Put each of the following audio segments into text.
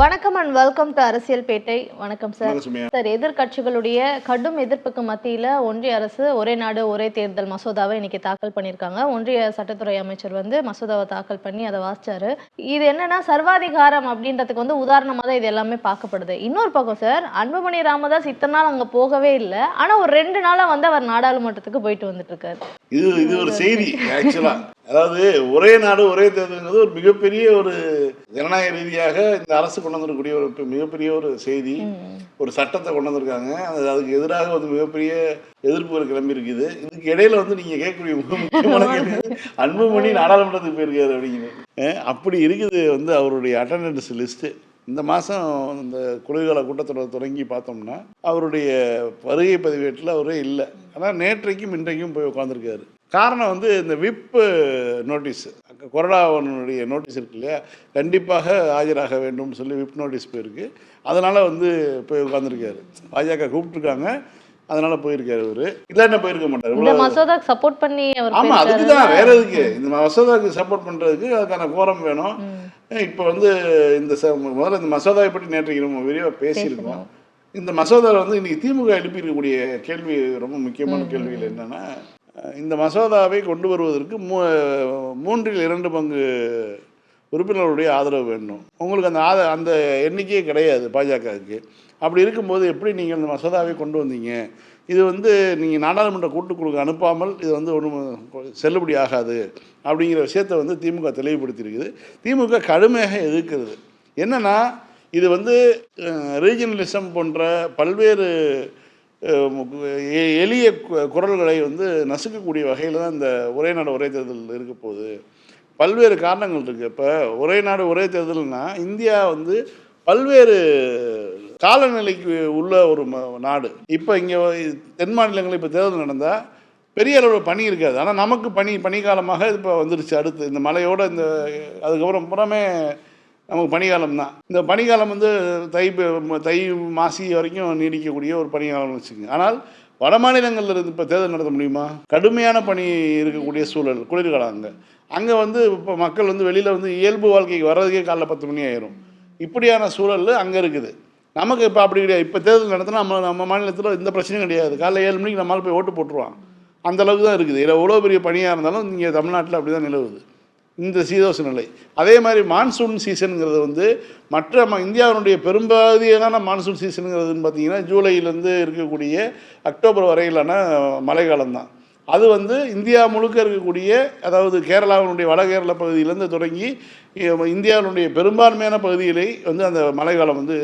வணக்கம் and welcome to அரசியல் பேட்டை. வணக்கம் சார். சார் எதிர்க்கட்சிகளுடைய கடும் எதிர்ப்புக்கு மத்தியில ஒன்றிய அரசு ஒரே நாடு ஒரே தேர்தல் மசோதாவை இன்னைக்கு தாக்கல் பண்ணியிருக்காங்க. ஒன்றிய சட்டத்துறை அமைச்சர் வந்து மசோதாவை தாக்கல் பண்ணி அதை வாசிச்சாரு. இது என்னன்னா சர்வாதிகாரம் அப்படின்றதுக்கு வந்து உதாரணமா தான் இது எல்லாமே பார்க்கப்படுது. இன்னொரு பக்கம் சார் அன்புமணி ராமதாஸ் இத்தனை நாள் அங்க போகவே இல்லை. ஆனா ஒரு ரெண்டு நாளா வந்து அவர் நாடாளுமன்றத்துக்கு போயிட்டு வந்துட்டு இருக்காரு இது இது ஒரு செய்தி ஆக்சுவலா அதாவது ஒரே நாடு ஒரே தேர்தல்ங்கிறது ஒரு மிகப்பெரிய ஒரு ஜனநாயக ரீதியாக இந்த அரசு கொண்டு வந்திருக்கக்கூடிய ஒரு மிகப்பெரிய ஒரு செய்தி. ஒரு சட்டத்தை கொண்டு வந்திருக்காங்க அது அதுக்கு எதிராக வந்து மிகப்பெரிய எதிர்ப்புகள் கிளம்பி இருக்குது. இதுக்கு இடையில வந்து நீங்க கேட்கக்கூடிய மிக முக்கியமான கேள்வி அன்புமணி நாடாளுமன்றத்துக்கு போயிருக்காரு அப்படிங்கிறது அப்படி இருக்குது வந்து அவருடைய அட்டண்டன்ஸ் லிஸ்ட்டு இந்த மாதம் இந்த குளிர்கால கூட்டத்தொடர் தொடங்கி பார்த்தோம்னா அவருடைய வருகை பதிவேட்டில் அவரே இல்லை. ஆனால் நேற்றைக்கும் இன்றைக்கும் போய் உட்காந்துருக்காரு காரணம் வந்து இந்த விப்பு நோட்டீஸ். கொரோனாவனுடைய நோட்டீஸ் இருக்கு இல்லையா? கண்டிப்பாக ஆஜராக வேண்டும்னு சொல்லி விப் நோட்டீஸ் போயிருக்கு. அதனால் வந்து போய் உட்காந்துருக்காரு பாஜக கூப்பிட்ருக்காங்க அதனால் போயிருக்காரு அவர். இல்லைன்னா போயிருக்க மாட்டார். இந்த மசோதாக்கு சப்போர்ட் பண்ணி அவர் ஆமா அதுக்கு. தான் வேற எதுக்கு? இந்த மசோதாவுக்கு சப்போர்ட் பண்றதுக்கு அதுக்கான கோரம் வேணும். இப்போ வந்து இந்த முதல்ல இந்த மசோதாவை பற்றி நேற்றைக்கு நம்ம விரிவாக பேசியிருக்கோம். இந்த மசோதாவில் வந்து இன்னைக்கு திமுக எழுப்பி இருக்கக்கூடிய கேள்வி ரொம்ப முக்கியமான கேள்விகள் என்னன்னா இந்த மசோதாவை கொண்டு வருவதற்கு மூ மூன்றில் இரண்டு பங்கு உறுப்பினர்களுடைய ஆதரவு வேண்டும். உங்களுக்கு அந்த ஆத அந்த எண்ணிக்கையே கிடையாது பாஜகவுக்கு. அப்படி இருக்கும்போது எப்படி நீங்கள் இந்த மசோதாவை கொண்டு வந்தீங்க? இது வந்து நீங்கள் நாடாளுமன்ற கூட்டுக்குழுக்கு அனுப்பாமல் இது வந்து ஒன்றும் செல்லுபடி ஆகாது அப்படிங்கிற விஷயத்தை வந்து திமுக தெளிவுபடுத்தியிருக்குது. திமுக கடுமையாக எதிர்க்கிறது. என்னென்னா இது வந்து ரீஜனலிசம் போன்ற பல்வேறு எளிய கு- குரல்களை வந்து நசுக்கக்கூடிய வகையில் தான் இந்த ஒரே நாடு ஒரே தேர்தல் இருக்க போகுது. பல்வேறு காரணங்கள் இருக்குது இப்போ ஒரே நாடு ஒரே தேர்தல்னா இந்தியா வந்து பல்வேறு காலநிலைக்கு உள்ள ஒரு நாடு. இப்போ இங்கே தென் மாநிலங்களில் இப்போ தேர்தல் நடந்தால் பெரிய அளவில் பனி இருக்காது. ஆனால் நமக்கு பனி பனிக்காலமாக இப்போ வந்துருச்சு. அடுத்து இந்த மலையோடு இந்த அதுக்கப்புறம் புறமே நமக்கு பனிக்காலம் தான். இந்த பனிக்காலம் வந்து தை ப- தை மாசி வரைக்கும் நீடிக்கக்கூடிய ஒரு பனிக்காலம்னு வச்சுக்கோங்க. ஆனால் வட மாநிலங்களில் இருந்து இப்போ தேர்தல் நடத்த முடியுமா? கடுமையான பனி இருக்கக்கூடிய சூழல் குளிர்காலம் அங்கே. அங்கே வந்து இப்போ மக்கள் வந்து வெளியில் வந்து இயல்பு வாழ்க்கைக்கு வர்றதுக்கே காலைல பத்து மணி ஆயிரும். இப்படியான சூழல் அங்கே இருக்குது. நமக்கு இப்போ அப்படி கிடையாது. இப்போ தேர்தல் நடத்தினா நம்ம நம்ம மாநிலத்தில் இந்த பிரச்சனையும் கிடையாது. காலைல ஏழு மணிக்கு நம்மளால் போய் ஓட்டு போட்டுருவான். அந்த அளவுக்கு தான் இருக்குது. இதில் எவ்வளோ பெரிய பணியாக இருந்தாலும் இங்கே தமிழ்நாட்டில் அப்படி தான் நிலவுது. இந்த சீதோஷ நிலை. அதே மாதிரி மான்சூன் சீசனுங்கிறது வந்து மற்ற ம- இந்தியாவினுடைய பெரும்பகுதியான மான்சூன் சீசனுங்கிறதுன்னு பார்த்தீங்கன்னா ஜூலையிலேருந்து இருக்கக்கூடிய அக்டோபர் வரையிலான மழைக்காலம் தான் அது வந்து இந்தியா முழுக்க இருக்கக்கூடிய அதாவது கேரளாவினுடைய வட கேரள பகுதியிலேருந்து தொடங்கி இந்தியாவினுடைய பெரும்பான்மையான பகுதிகளை வந்து அந்த மழைக்காலம் வந்து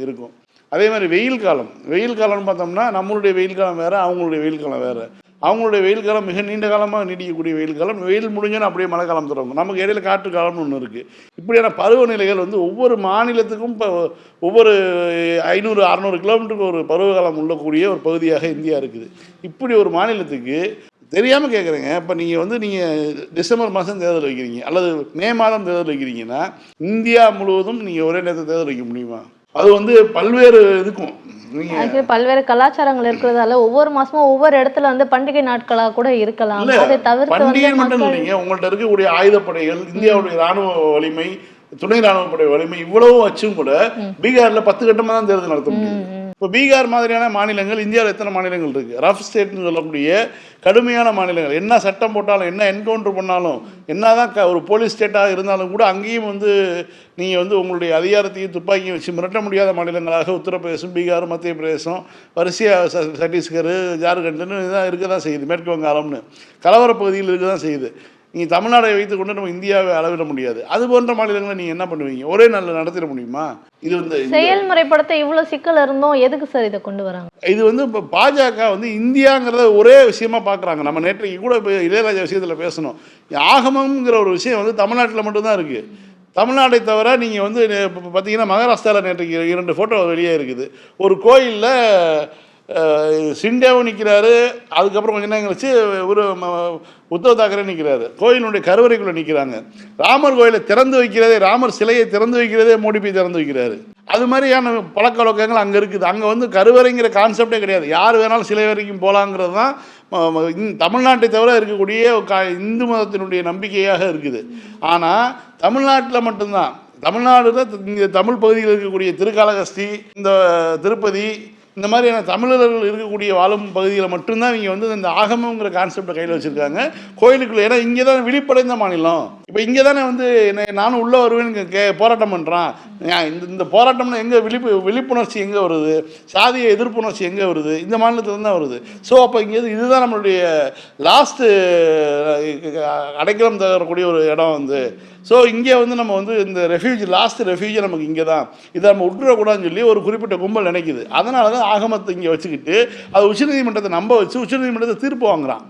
இருக்கும். அதே மாதிரி வெயில் காலம். வெயில் காலம்னு பார்த்தோம்னா நம்மளுடைய வெயில் காலம் வேறு அவங்களுடைய வெயில் காலம் வேறு. அவங்களுடைய வெயில் காலம் மிக நீண்ட காலமாக நீடிக்கக்கூடிய வெயில் காலம். வெயில் முடிஞ்சோன்னு அப்படியே மழை காலம் தொடங்கும். நமக்கு இடையில காற்று காலம்னு ஒன்று இருக்குது இப்படியான பருவநிலைகள் வந்து ஒவ்வொரு மாநிலத்துக்கும் இப்போ ஒவ்வொரு ஐநூறு அறநூறு கிலோமீட்டருக்கு ஒரு பருவகாலம் உள்ளக்கூடிய ஒரு பகுதியாக இந்தியா இருக்குது. இப்படி ஒரு மாநிலத்துக்கு தெரியாமல் கேட்குறேங்க இப்போ நீங்கள் வந்து நீங்கள் டிசம்பர் மாதம் தேர்தல் வைக்கிறீங்க. அல்லது மே மாதம் தேர்தல் வைக்கிறீங்கன்னா இந்தியா முழுவதும் நீங்கள் ஒரே நேரத்தில் தேர்தல் வைக்க முடியுமா? அது வந்து பல்வேறு இதுக்கும். பல்வேறு கலாச்சாரங்கள் இருக்கிறதால ஒவ்வொரு மாசமும் ஒவ்வொரு இடத்துல வந்து பண்டிகை நாட்களா கூட இருக்கலாம். அதை தவிர்த்து பண்டிகை மட்டும் இல்லைங்க. உங்கள்ட்ட இருக்கக்கூடிய ஆயுதப்படைகள் இந்தியாவுடைய ராணுவ வலிமை துணை ராணுவ படை வலிமை இவ்வளவும் வச்சும் கூட பீகார்ல பத்து கட்டமா தான் தேர்தல் நடத்த முடியும் இப்போ பீகார் மாதிரியான மாநிலங்கள் இந்தியாவில் எத்தனை மாநிலங்கள் இருக்கு? ரஃப் ஸ்டேட்னு சொல்லக்கூடிய கடுமையான மாநிலங்கள். என்ன சட்டம் போட்டாலும் என்ன என்கவுண்டர் பண்ணாலும் என்னதான் க ஒரு போலீஸ் ஸ்டேட்டாக இருந்தாலும் கூட அங்கேயும் வந்து நீங்கள் வந்து உங்களுடைய அதிகாரத்தையும் துப்பாக்கியும் வச்சு மிரட்ட முடியாத மாநிலங்களாக உத்தரப்பிரதேசம் பீகார் மத்திய பிரதேசம் வரிசையாக ச சத்தீஸ்கர் ஜார்க்கண்ட்னு இதான் இருக்க தான் செய்யுது. மேற்கு வங்காளம்னு. கலவர பகுதியில் இருக்க தான் செய்யுது. நீங்கள் தமிழ்நாடை வைத்துக்கொண்டு நம்ம இந்தியாவை அளவிட முடியாது. அது போன்ற மாநிலங்களை நீங்கள் என்ன பண்ணுவீங்க? ஒரே நாளில் நடத்திட முடியுமா? இது வந்து இந்த- செயல்முறைப்படுத்த இவ்வளவு சிக்கல் இருந்தும். எதுக்கு சார் இதை கொண்டு வராங்க? இது வந்து இப்போ பாஜக வந்து இந்தியாங்கிறத ஒரே விஷயமா பார்க்குறாங்க நம்ம நேற்றைக்கு கூட இப்போ இளையராஜா விஷயத்தில் பேசணும். ஆகமம்ங்கிற ஒரு விஷயம் வந்து தமிழ்நாட்டில் மட்டும்தான் இருக்குது தமிழ்நாட்டை தவிர நீங்கள் வந்து இப்ப பார்த்தீங்கன்னா மகாராஷ்டிராவில் நேற்றைக்கு இரண்டு ஃபோட்டோ வெளியே இருக்குது. ஒரு கோயிலில் சிண்டேவும் நிற்கிறாரு அதுக்கப்புறம் கொஞ்ச நேரம் கழிச்சு ஒரு உத்தவ் தாக்கரே நிற்கிறாரு கோயிலுடைய கருவறைக்குள்ளே நிற்கிறாங்க ராமர் கோயிலை திறந்து வைக்கிறதே ராமர் சிலையை திறந்து வைக்கிறதே மோடி போய் திறந்து வைக்கிறாரு. அது மாதிரியான பழக்க வழக்கங்கள் அங்கே இருக்குது. அங்கே வந்து கருவறைங்கிற கான்செப்டே கிடையாது. யார் வேணாலும் சிலை வரைக்கும் போகலாங்கிறது தான் தமிழ்நாட்டை தவிர இருக்கக்கூடிய க இந்து மதத்தினுடைய நம்பிக்கையாக இருக்குது. ஆனால் தமிழ்நாட்டில் மட்டும்தான். தமிழ்நாட்டில் இங்கே தமிழ் பகுதியில் இருக்கக்கூடிய திருக்காலகஸ்தி இந்த திருப்பதி இந்த மாதிரியான தமிழர்கள் இருக்கக்கூடிய வாழும் பகுதியில் மட்டும்தான் இங்கே வந்து இந்த ஆகமங்கிற கான்செப்டை கையில் வச்சுருக்காங்க. கோயிலுக்குள்ளே ஏன்னா இங்கே தான் விழிப்படைந்த மாநிலம். இப்போ இங்கே தானே வந்து என்ன நானும் உள்ளே வருவேன்னு கே போராட்டம் பண்ணுறான் இந்த இந்த போராட்டம்னா எங்கே விழிப்பு விழிப்புணர்ச்சி எங்கே வருது? சாதிய எதிர்ப்புணர்ச்சி எங்கே வருது? இந்த மாநிலத்தில் தான் வருது. ஸோ அப்போ இங்கே இதுதான் நம்மளுடைய லாஸ்ட்டு அடைக்கலம் தரக்கூடிய ஒரு இடம் வந்து. ஸோ இங்கே வந்து நம்ம வந்து இந்த ரெஃப்யூஜ் லாஸ்ட் ரெஃப்யூஜ் நமக்கு இங்கே தான் இதை நம்ம விட்டுறக்கூடாதுன்னு சொல்லி ஒரு குறிப்பிட்ட கும்பல் நினைக்குது. அதனால தான் ஆகமத்தை இங்கே வச்சுக்கிட்டு அது உச்சநீதிமன்றத்தை நம்ப வச்சு உச்சநீதிமன்றத்தை தீர்ப்பு வாங்குறான்.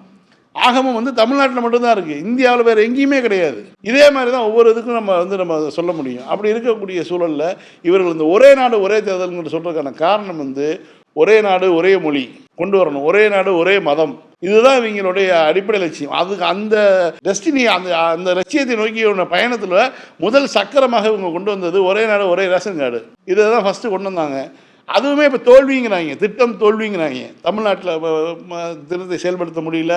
ஆகமம் வந்து தமிழ்நாட்டில் மட்டும்தான் இருக்குது இந்தியாவில் வேறு எங்கேயுமே கிடையாது. இதே மாதிரி தான் ஒவ்வொரு இதுக்கும் நம்ம வந்து நம்ம அதை சொல்ல முடியும். அப்படி இருக்கக்கூடிய சூழலில் இவர்கள் இந்த ஒரே நாடு ஒரே தேர்தல்ங்கிற சொல்கிறதுக்கான காரணம் வந்து ஒரே நாடு ஒரே மொழி கொண்டு வரணும். ஒரே நாடு ஒரே மதம். இதுதான் இவங்களுடைய அடிப்படை லட்சியம். அதுக்கு அந்த டெஸ்டினி அந்த அந்த லட்சியத்தை நோக்கிய பயணத்தில் முதல் சக்கரமாக இவங்க கொண்டு வந்தது ஒரே நாடு ஒரே ரேஷன் கார்டு. இதை தான் ஃபஸ்ட்டு கொண்டு வந்தாங்க. அதுவுமே இப்போ தோல்விங்கிறாங்க. திட்டம் தோல்விங்கிறாங்க. தமிழ்நாட்டில் திட்டத்தை செயல்படுத்த முடியல.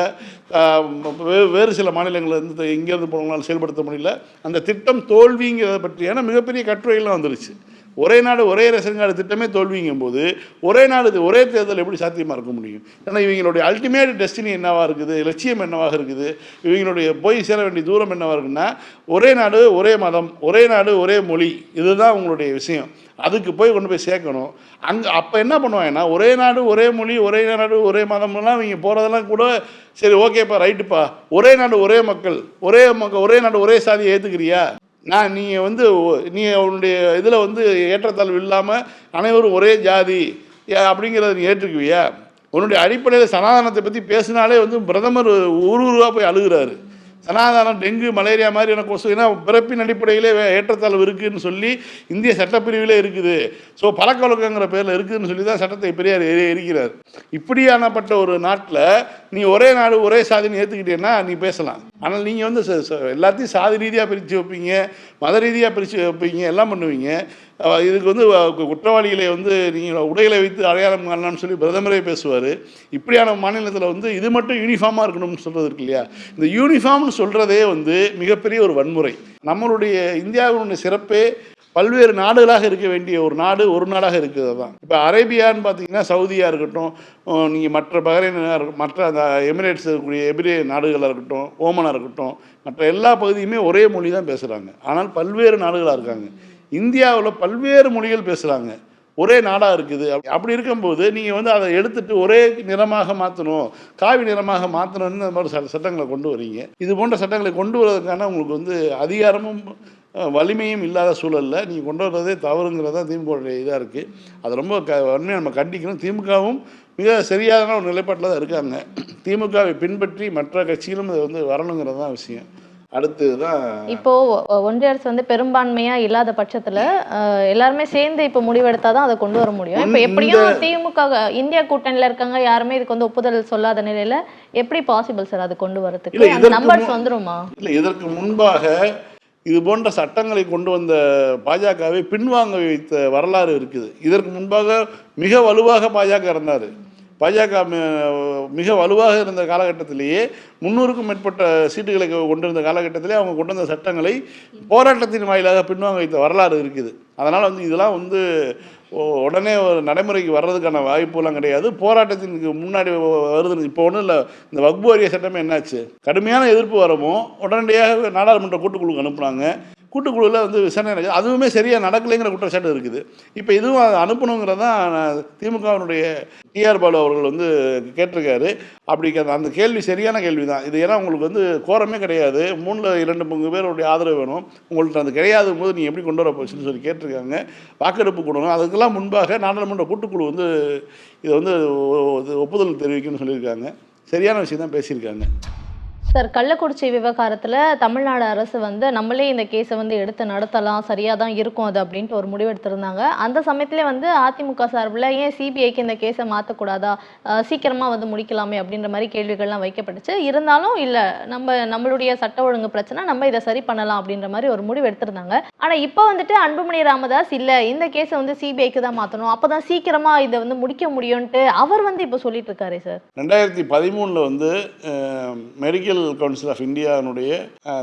வேறு சில மாநிலங்களில் இருந்து இங்கேருந்து போனவங்களால செயல்படுத்த முடியல. அந்த திட்டம் தோல்விங்கிறத பற்றியான மிகப்பெரிய கட்டுரைகள்லாம் வந்துருச்சு. ஒரே நாடு ஒரே ரேஷன் கார்டு திட்டமே தோல்விங்கும் போது ஒரே நாடு ஒரே தேர்தல் எப்படி சாத்தியமாக இருக்க முடியும்? ஏன்னா இவங்களுடைய அல்டிமேட் டெஸ்டினி என்னவாக இருக்குது லட்சியம் என்னவாக இருக்குது இவங்களுடைய போய் சேர வேண்டிய தூரம் என்னவாக இருக்குன்னா ஒரே நாடு ஒரே மதம் ஒரே நாடு ஒரே மொழி இதுதான் உங்களுடைய விஷயம். அதுக்கு போய் கொண்டு போய் சேர்க்கணும். அங்கே அப்போ என்ன பண்ணுவாங்கன்னா ஒரே நாடு ஒரே மொழி ஒரே நாடு ஒரே மதம்லாம் இவங்க போகிறதெல்லாம் கூட சரி ஓகேப்பா ரைட்டுப்பா ஒரே நாடு ஒரே மக்கள் ஒரே மக்கள் ஒரே நாடு ஒரே சாதியை ஏற்றுக்கிறியா நான் நீங்கள் வந்து நீ உன்னுடைய இதில் வந்து ஏற்றத்தாழ்வு இல்லாமல் அனைவரும் ஒரே ஜாதி ஏ- அப்படிங்கிறத நீ ஏற்றுக்குவியா? உன்னுடைய அடிப்படையில் சனாதனத்தை பற்றி பேசினாலே வந்து பிரதமர் ஊர் ஊருவாக போய் அழுகிறாரு. சனாதானம் டெங்கு மலேரியா மாதிரியான கொசு ஏன்னா பிறப்பின் அடிப்படையிலே ஏற்றத்தாழ்வு இருக்குதுன்னு சொல்லி இந்திய சட்டப்பிரிவிலே இருக்குது. ஸோ பழக்கவழக்கங்கிற பேரில் இருக்குதுன்னு சொல்லி தான் சட்டத்தை பெரியார் எரி எரிக்கிறார் இப்படியானப்பட்ட ஒரு நாட்டில் நீ ஒரே நாடு ஒரே சாதின்னு ஏற்றுக்கிட்டேன்னா நீ பேசலாம். ஆனால் நீங்கள் வந்து எல்லாத்தையும் சாதி ரீதியாக பிரித்து வைப்பீங்க மத ரீதியாக பிரித்து வைப்பீங்க எல்லாம் பண்ணுவீங்க. இதுக்கு வந்து கு- குற்றவாளிகளை வந்து நீங்கள் உடைகளை வைத்து அடையாளம் காணலாம்னு சொல்லி பிரதமரே பேசுவார். இப்படியான மாநிலத்தில் வந்து இது மட்டும் யூனிஃபார்மாக இருக்கணும்னு சொல்கிறது இருக்கு இல்லையா? இந்த யூனிஃபார்ம்னு சொல்கிறதே வந்து மிகப்பெரிய ஒரு வன்முறை. நம்மளுடைய இந்தியாவினுடைய சிறப்பே பல்வேறு நாடுகளாக இருக்க வேண்டிய ஒரு நாடு ஒரு நாடாக இருக்கிறது தான் இப்போ அரேபியான்னு பார்த்தீங்கன்னா சவுதியாக இருக்கட்டும் நீங்கள் மற்ற பஹ்ரைனாக இருக்கட்டும் மற்ற அந்த எமிரேட்ஸ் இருக்கக்கூடிய எபிரே நாடுகளாக இருக்கட்டும் ஓமனாக இருக்கட்டும் மற்ற எல்லா பகுதியுமே ஒரே மொழி தான் பேசுகிறாங்க ஆனால் பல்வேறு நாடுகளாக இருக்காங்க. இந்தியாவில் பல்வேறு மொழிகள் பேசுகிறாங்க ஒரே நாடாக இருக்குது. அப்படி இருக்கும்போது நீங்கள் வந்து அதை எடுத்துட்டு ஒரே நிறமாக மாற்றணும் காவி நிறமாக மாற்றணும்னு இந்த மாதிரி சட்டங்களை கொண்டு வரீங்க. இது போன்ற சட்டங்களை கொண்டு வரதுக்கான உங்களுக்கு வந்து அதிகாரமும் வலிமையும் இல்லாத சூழலில் நீங்கள் கொண்டு வர்றதே தவறுங்கிறது தான் திமுக இதாக இருக்குது அது ரொம்ப க வன்மையாக நம்ம கண்டிக்கணும். திமுகவும் மிக சரியான ஒரு நிலைப்பாட்டில் தான் இருக்காங்க. திமுகவை பின்பற்றி மற்ற கட்சிகளும் இது வந்து வரணுங்கிறது தான் விஷயம். அடுத்து தான் இப்போ ஒன்றிய அரசு வந்து பெரும்பான்மையா இல்லாத பட்சத்துல எல்லாருமே சேர்ந்து இப்ப முடிவெடுத்தாதான் அதை கொண்டு வர முடியும். இப்ப எப்படியும் திமுக இந்தியா கூட்டணியில இருக்காங்க யாருமே இதுக்கு வந்து ஒப்புதல் சொல்லாத நிலையில எப்படி பாசிபிள் சார் அது கொண்டு வரதுக்கு? நம்பர்ஸ் வந்துருமா? இல்லை இதற்கு முன்பாக இது போன்ற சட்டங்களை கொண்டு வந்த பாஜகவை பின்வாங்க வைத்த வரலாறு இருக்குது. இதற்கு முன்பாக மிக வலுவாக பாஜக இருந்தார் பாஜக மிக வலுவாக இருந்த காலகட்டத்திலேயே முன்னூறுக்கும் மேற்பட்ட சீட்டுகளை கொண்டிருந்த காலகட்டத்திலே அவங்க கொண்டு வந்த சட்டங்களை போராட்டத்தின் வாயிலாக பின்வாங்க வைத்த வரலாறு இருக்குது. அதனால் வந்து இதெல்லாம் வந்து உடனே ஒரு நடைமுறைக்கு வர்றதுக்கான வாய்ப்புலாம் கிடையாது. போராட்டத்திற்கு முன்னாடி வருது. இப்போ ஒன்றும் இல்லை. இந்த வக்பு வாரிய சட்டமே என்னாச்சு? கடுமையான எதிர்ப்பு வரவும் உடனடியாக நாடாளுமன்ற கூட்டுக்குழுக்கு அனுப்புனாங்க. கூட்டுக்குழுவில் வந்து விசாரணை நடக்குது. அதுவுமே சரியாக நடக்கலைங்கிற குற்றச்சாட்டு இருக்குது. இப்போ இதுவும் அதை அனுப்பணுங்கிறதான் திமுகவினுடைய டிஆர் பாலு அவர்கள் வந்து கேட்டிருக்காரு. அப்படி அந்த கேள்வி சரியான கேள்வி தான் இது ஏன்னா உங்களுக்கு வந்து கோரமே கிடையாது. மூணில் இரண்டு பங்கு பேருடைய ஆதரவு வேணும். உங்கள்கிட்ட அது கிடையாது போது நீ எப்படி கொண்டு வர போச்சுன்னு சொல்லி கேட்டிருக்காங்க. வாக்கெடுப்பு கொடுக்கணும் அதுக்கெல்லாம் முன்பாக நாடாளுமன்ற கூட்டுக்குழு வந்து இதை வந்து ஒப்புதல் தெரிவிக்கணும்னு சொல்லியிருக்காங்க. சரியான விஷயம் தான் பேசியிருக்காங்க. சார் கள்ளக்குறிச்சி விவகாரத்தில் தமிழ்நாடு அரசு வந்து நம்மளே இந்த கேஸை வந்து எடுத்து நடத்தலாம் சரியாக தான் இருக்கும் அது அப்படின்ட்டு ஒரு முடிவு எடுத்திருந்தாங்க. அந்த சமயத்திலே வந்து அதிமுக சார்பில் ஏன் சிபிஐக்கு இந்த கேஸை மாற்றக்கூடாதா சீக்கிரமாக சீக்கிரமா வந்து முடிக்கலாமே அப்படின்ற மாதிரி கேள்விகள்லாம் வைக்கப்பட்டுச்சு. இருந்தாலும் இல்லை நம்ம நம்மளுடைய சட்ட ஒழுங்கு பிரச்சனை நம்ம இதை சரி பண்ணலாம் அப்படின்ற மாதிரி ஒரு முடிவு எடுத்திருந்தாங்க. ஆனால் இப்போ வந்துட்டு அன்புமணி ராமதாஸ் இல்லை இந்த கேஸை வந்து சிபிஐக்கு தான் மாற்றணும் அப்போ தான் சீக்கிரமாக இதை வந்து முடிக்க முடியும்ட்டு அவர் வந்து இப்போ சொல்லிட்டு இருக்காரு சார். ரெண்டாயிரத்தி பதிமூணில் வந்து மெடிக்கல் மெடிக்கல் கவுன்சில் ஆஃப் இந்தியாவினுடைய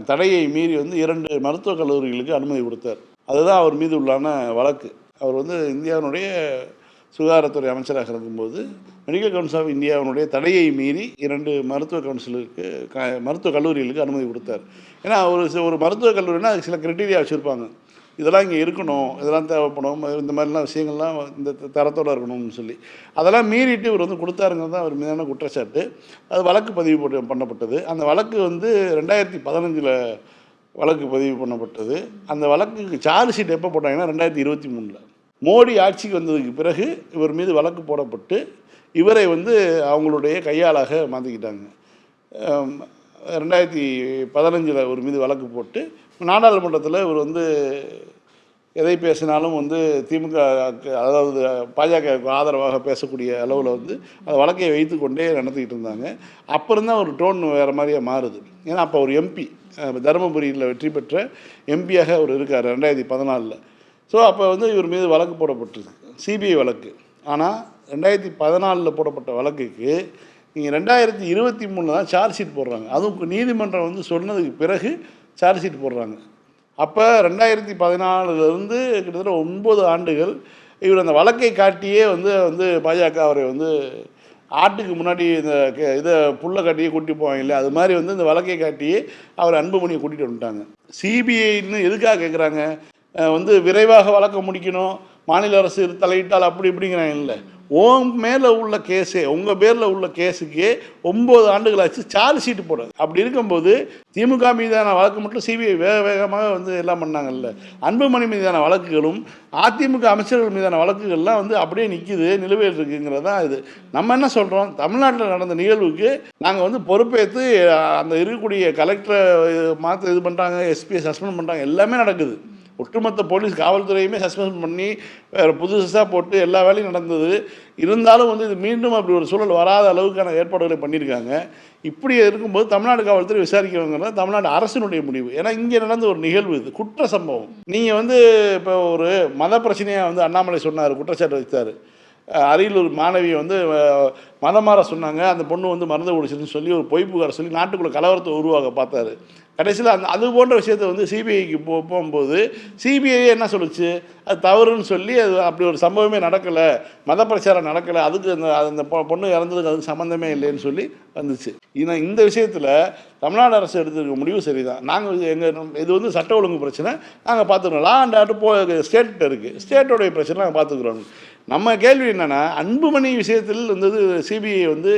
தடையை மீறி வந்து இரண்டு மருத்துவக் கல்லூரிகளுக்கு அனுமதி கொடுத்தார். அதுதான் அவர் மீது உள்ளான வழக்கு. அவர் வந்து இந்தியாவினுடைய சுகாதாரத்துறை அமைச்சராக இருக்கும்போது மெடிக்கல் கவுன்சில் ஆஃப் இந்தியாவினுடைய தடையை மீறி இரண்டு மருத்துவ கவுன்சிலுக்கு க மருத்துவக் கல்லூரிகளுக்கு அனுமதி கொடுத்தார். ஏன்னா ஒரு ஒரு மருத்துவக் கல்லூரினா அதுக்கு சில கிரிட்டீரியா வச்சுருப்பாங்க. இதெல்லாம் இங்கே இருக்கணும் இதெல்லாம் தேவைப்படும் இந்த மாதிரிலாம் விஷயங்கள்லாம் இந்த த- தரத்தோட இருக்கணும்னு சொல்லி. அதெல்லாம் மீறிட்டு இவர் வந்து கொடுத்தாருங்கிறது தான் அவர் மீதான குற்றச்சாட்டு. அது வழக்கு பதிவு போட்டு பண்ணப்பட்டது. அந்த வழக்கு வந்து ரெண்டாயிரத்தி பதினஞ்சில் வழக்கு பதிவு பண்ணப்பட்டது. அந்த வழக்குக்கு சார்ஜ் ஷீட் எப்போ போட்டாங்கன்னா ரெண்டாயிரத்தி இருபத்தி மூணில். மோடி ஆட்சிக்கு வந்ததுக்கு பிறகு இவர் மீது வழக்கு போடப்பட்டு இவரை வந்து அவங்களுடைய கையாளாக மாற்றிக்கிட்டாங்க ரெண்டாயிரத்தி பதினஞ்சில் ஒரு மீது வழக்கு போட்டு நாடாளுமன்றத்தில் இவர் வந்து எதை பேசினாலும் வந்து திமுக அதாவது பாஜகவுக்கு ஆதரவாக பேசக்கூடிய அளவில் வந்து அந்த வழக்கை வைத்து கொண்டே நடத்திக்கிட்டு இருந்தாங்க. அப்புறம் தான் ஒரு டோன் வேறு மாதிரியே மாறுது. ஏன்னா அப்போ ஒரு எம்பி தருமபுரியில் வெற்றி பெற்ற எம்பியாக அவர் இருக்கார் ரெண்டாயிரத்தி பதினாலில். ஸோ அப்போ வந்து இவர் மீது வழக்கு போடப்பட்டிருக்கு. சிபிஐ வழக்கு. ஆனால் ரெண்டாயிரத்தி பதினாலில் போடப்பட்ட வழக்குக்கு நீங்கள் ரெண்டாயிரத்தி இருபத்தி மூணில் தான் சார்ஜ் ஷீட் போடுறாங்க. அதுவும் நீதிமன்றம் வந்து சொன்னதுக்கு பிறகு சார்ஜ் ஷீட் போடுறாங்க. அப்போ ரெண்டாயிரத்தி பதினாலுலேருந்து கிட்டத்தட்ட ஒன்பது ஆண்டுகள் இவர் அந்த வழக்கை காட்டியே வந்து வந்து பாஜக அவரை வந்து ஆட்டுக்கு முன்னாடி இந்த க இதை புல்லை காட்டியே கூட்டி போவாங்க இல்லை அது மாதிரி வந்து இந்த வழக்கை காட்டியே அவர் அன்புமணியை கூட்டிகிட்டு வந்துட்டாங்க. சிபிஐன்னு எதுக்காக கேட்குறாங்க வந்து விரைவாக வழக்கம் முடிக்கணும். மாநில அரசு தலையிட்டால் அப்படி இப்படிங்கிறாங்க இல்லை. உன் மேலே உள்ள கேஸே உங்கள் பேரில் உள்ள கேஸுக்கே ஒம்பது ஆண்டுகள் ஆச்சு சார்ஜ் ஷீட் போடுறது. அப்படி இருக்கும்போது திமுக மீதான வழக்கு மட்டும் சிபிஐ வேக வேகமாக வந்து எல்லாம் பண்ணாங்கல்ல. அன்புமணி மீதான வழக்குகளும் அதிமுக அமைச்சர்கள் மீதான வழக்குகள்லாம் வந்து அப்படியே நிற்கிது நிலுவையில் இருக்குங்கிறது தான் இது. நம்ம என்ன சொல்கிறோம் தமிழ்நாட்டில் நடந்த நிகழ்வுக்கு நாங்கள் வந்து பொறுப்பேற்று அந்த இருக்கக்கூடிய கலெக்டரை மாற்ற இது பண்ணுறாங்க எஸ்பியை சஸ்பெண்ட் பண்ணுறாங்க எல்லாமே நடக்குது. ஒட்டுமொத்த போலீஸ் காவல்துறையுமே சஸ்பெண்ட் பண்ணி வேறு புதுசாக போட்டு எல்லா வேலையும் நடந்தது. இருந்தாலும் வந்து இது மீண்டும் அப்படி ஒரு சூழல் வராத அளவுக்கான ஏற்பாடுகளை பண்ணியிருக்காங்க. இப்படி இருக்கும்போது தமிழ்நாடு காவல்துறை விசாரிக்கணுங்கிறது தமிழ்நாடு அரசினுடைய முடிவு. ஏன்னா இங்கே நடந்த ஒரு நிகழ்வு இது குற்ற சம்பவம். நீங்கள் வந்து இப்போ ஒரு மத பிரச்சனையாக வந்து அண்ணாமலை சொன்னார் குற்றச்சாட்டு வைத்தார். அரியலூர் மாணவி வந்து மதமாற சொன்னாங்க. அந்த பொண்ணு வந்து மருந்து குடிச்சிருன்னு சொல்லி ஒரு பொய் புகார் சொல்லி நாட்டுக்குள்ளே கலவரத்தை உருவாக்க பார்த்தாரு. கடைசியில் அந்த அது போன்ற விஷயத்தை வந்து சிபிஐக்கு போ போகும்போது சிபிஐ என்ன சொல்லுச்சு? அது தவறுன்னு சொல்லி அது அப்படி ஒரு சம்பவமே நடக்கலை. மத பிரச்சாரம் நடக்கலை. அதுக்கு அந்த அந்த பொ- பொண்ணு இறந்ததுக்கு அதுக்கு சம்மந்தமே இல்லைன்னு சொல்லி வந்துச்சு. ஏன்னா இந்த விஷயத்தில் தமிழ்நாடு அரசு எடுத்திருக்க முடிவு சரிதான். நாங்கள் எங்கள் இது வந்து சட்ட ஒழுங்கு பிரச்சனை. நாங்கள் பார்த்துக்கிறோம். லா அண்ட் ஆர்டர் போ ஸ்டேட்டு இருக்குது ஸ்டேட்டோடைய பிரச்சனை நாங்கள் பார்த்துக்குறோம். நம்ம கேள்வி என்னென்னா அன்புமணி விஷயத்தில் வந்து சிபிஐ வந்து